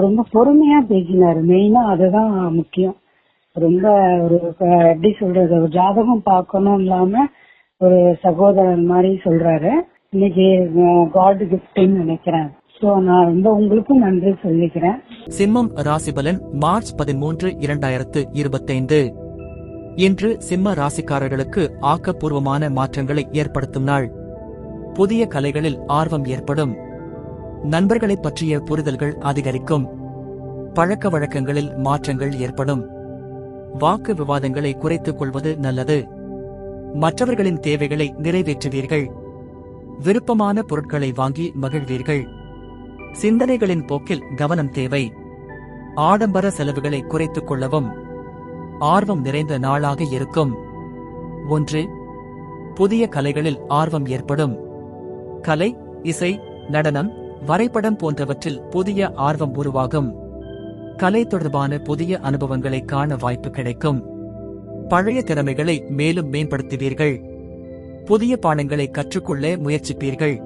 ரொம்ப பொறுமையா பேசினாரு. மெயினா அதுதான் முக்கியம். ரொம்ப ஒரு எப்படி சொல்றது ஒரு ஜாதகம் பார்க்கணும் இல்லாம ஒரு சகோதரன் மாதிரி சொல்றாரு. இன்னைக்கு காட் கிஃப்ட்னு நினைக்கிறேன். நான் உங்களுக்கும் நன்றி சொல்லிக்கிறேன். சிம்மம் ராசிபலன் மார்ச் பதிமூன்று இரண்டாயிரத்து இருபத்தைந்து. இன்று சிம்ம ராசிக்காரர்களுக்கு ஆக்கப்பூர்வமான மாற்றங்களை ஏற்படுத்தும் நாள். புதிய கலைகளில் ஆர்வம் ஏற்படும். நண்பர்களைப் பற்றிய புரிதல்கள் அதிகரிக்கும். பழக்க வழக்கங்களில் மாற்றங்கள் ஏற்படும். வாக்கு விவாதங்களை குறைத்துக் கொள்வது நல்லது. மற்றவர்களின் தேவைகளை நிறைவேற்றுவீர்கள். விருப்பமான பொருட்களை வாங்கி மகிழ்வீர்கள். சிந்தனைகளின் போக்கில் கவனம் தேவை. ஆடம்பர செலவுகளை குறைத்துக் கொள்ளவும். ஆர்வம் நிறைந்த நாளாக இருக்கும். ஒன்று புதிய கலைகளில் ஆர்வம் ஏற்படும். கலை இசை நடனம் வரைபடம் போன்றவற்றில் புதிய ஆர்வம் உருவாகும். கலை தொடர்பான புதிய அனுபவங்களை காண வாய்ப்பு கிடைக்கும். பழைய திறமைகளை மேலும் மேம்படுத்துவீர்கள். புதிய பாடங்களை கற்றுக்கொள்ள முயற்சிப்பீர்கள்.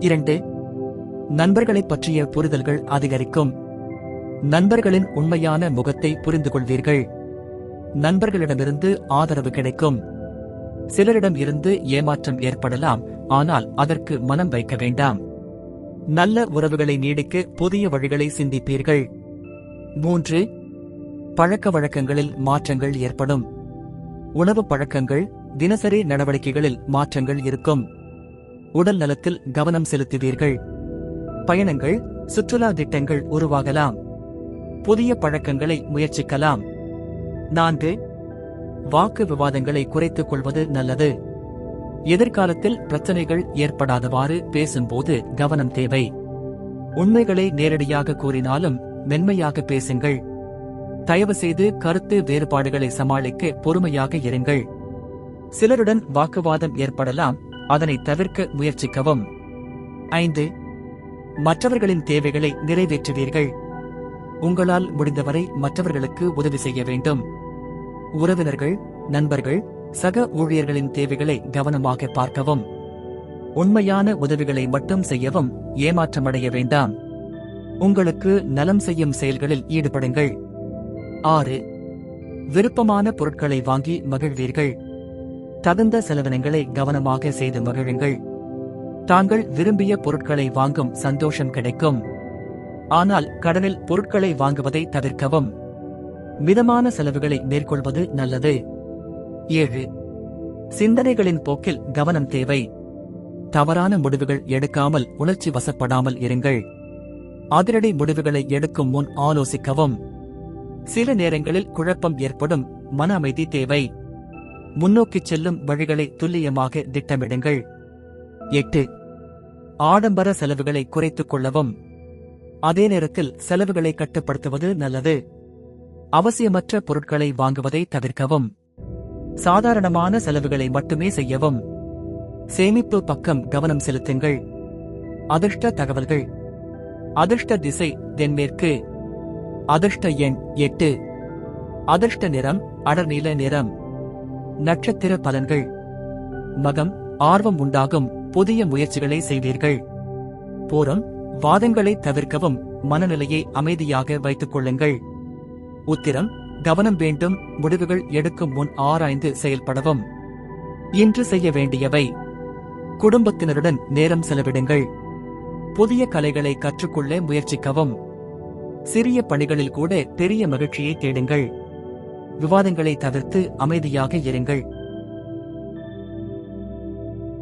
இரண்டு நண்பர்களைப் பற்றிய புரிதல்கள் அதிகரிக்கும். நண்பர்களின் உண்மையான முகத்தை புரிந்து கொள்வீர்கள் நண்பர்களிடமிருந்து ஆதரவு கிடைக்கும். சிலரிடம் இருந்து ஏமாற்றம் ஏற்படலாம் ஆனால் அதற்கு மனம் வைக்க வேண்டாம். நல்ல உறவுகளை நீடிக்க புதிய வழிகளை சிந்திப்பீர்கள். மூன்று பழக்க வழக்கங்களில் மாற்றங்கள் ஏற்படும். உணவு பழக்கங்கள் தினசரி நடவடிக்கைகளில் மாற்றங்கள் இருக்கும். உடல் நலத்தில் கவனம் செலுத்துவீர்கள். பயணங்கள் சுற்றுலா திட்டங்கள் உருவாகலாம். புதிய பழக்கங்களை முயற்சிக்கலாம். நான்கு வாக்கு விவாதங்களை குறைத்துக் கொள்வது நல்லது. எதிர்காலத்தில் பிரச்சனைகள் ஏற்படாதவாறு பேசும்போது கவனம் தேவை. உண்மைகளை நேரடியாக கூறினாலும் மென்மையாக பேசுங்கள். தயவு செய்து கருத்து வேறுபாடுகளை சமாளிக்க பொறுமையாக இருங்கள். சிலருடன் வாக்குவாதம் ஏற்படலாம் அதனை தவிர்க்க முயற்சிக்கவும். ஐந்து மற்றவர்களின் தேவைகளை நிறைவேற்றுவீர்கள். உங்களால் முடிந்தவரை மற்றவர்களுக்கு உதவி செய்ய வேண்டும். உறவினர்கள் நண்பர்கள் சக ஊழியர்களின் தேவைகளை கவனமாக பார்க்கவும். உண்மையான உதவிகளை மட்டும் செய்யவும் ஏமாற்றமடைய வேண்டாம். உங்களுக்கு நலம் செய்யும் செயல்களில் ஈடுபடுங்கள். ஆறு. விருப்பமான பொருட்களை வாங்கி மகிழ்வீர்கள். தகுந்த செலவினங்களை கவனமாக செய்து மகிழுங்கள். தாங்கள் விரும்பிய பொருட்களை வாங்கும் சந்தோஷம் கிடைக்கும். ஆனால் கடனில் பொருட்களை வாங்குவதை தவிர்க்கவும். மிதமான செலவுகளை மேற்கொள்வது நல்லது. ஏழு. சிந்தனைகளின் போக்கில் கவனம் தேவை. தவறான முடிவுகள் எடுக்காமல் உணர்ச்சி வசப்படாமல் இருங்கள். அதிரடி முடிவுகளை எடுக்கும் முன் ஆலோசிக்கவும். சில நேரங்களில் குழப்பம் ஏற்படும் மன அமைதி தேவை. முன்னோக்கிச் செல்லும் வழிகளை துல்லியமாக திட்டமிடுங்கள். எட்டு. ஆடம்பர செலவுகளை குறைத்துக் கொள்ளவும். அதே நேரத்தில் செலவுகளை கட்டுப்படுத்துவது நல்லது. அவசியமற்ற பொருட்களை வாங்குவதை தவிர்க்கவும். சாதாரணமான செலவுகளை மட்டுமே செய்யவும். சேமிப்பு பக்கம் கவனம் செலுத்துங்கள். அதிர்ஷ்ட தகவல்கள். அதிர்ஷ்ட திசை தென்மேற்கு. அதிர்ஷ்ட எண் எட்டு. அதிர்ஷ்ட நிறம் அடர்நீல நிறம். நட்சத்திர பலன்கள். மகம் ஆர்வம் உண்டாகும். புதிய முயற்சிகளை செய்வீர்கள். போரம் வாதங்களை தவிர்க்கவும் மனநிலையை அமைதியாக வைத்துக் கொள்ளுங்கள். உத்திரம் கவனம் வேண்டும் முடிவுகள் எடுக்கும் முன் ஆராய்ந்து செயல்படவும். இன்று செய்ய வேண்டியவை. குடும்பத்தினருடன் நேரம் செலவிடுங்கள். புதிய கலைகளை கற்றுக்கொள்ள முயற்சிக்கவும். சிறிய பணிகளில் கூட பெரிய மகிழ்ச்சியை தேடுங்கள். விவாதங்களை தவிர்த்து அமைதியாக இருங்கள்.